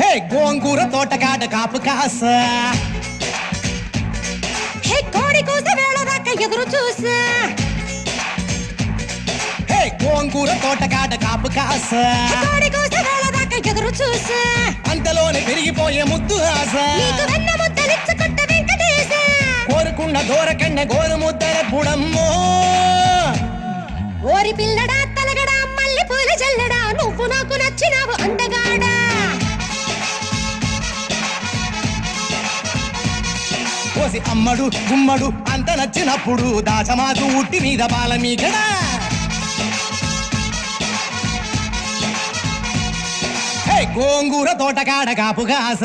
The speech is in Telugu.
హే గోంగూర తోటకాడ కాపు కాస. హే కోడి కూస వేళ దాకా ఎదురు చూసా. హే గోంగూర తోటకాడ కాపు కాస. కోడి కూస వేళ దాకా ఎదురు చూసా. అంతలోనే పెరిగిపోయే ముద్దు ఆశ. కోరుకున్న దూరకండ గోరు ముద్దల పుడమ్మో ఓరి పిల్లడా తలగడా మల్లె పూల జల్లడా నువ్వు నాకు నచ్చినావు అందగాడా. కోసి అమ్మడు గుమ్మడు అంత నచ్చినప్పుడు దాచమాకు ఉట్టి మీద బాల మీకడా హే గోంగూర తోటకాడ కాపు కాస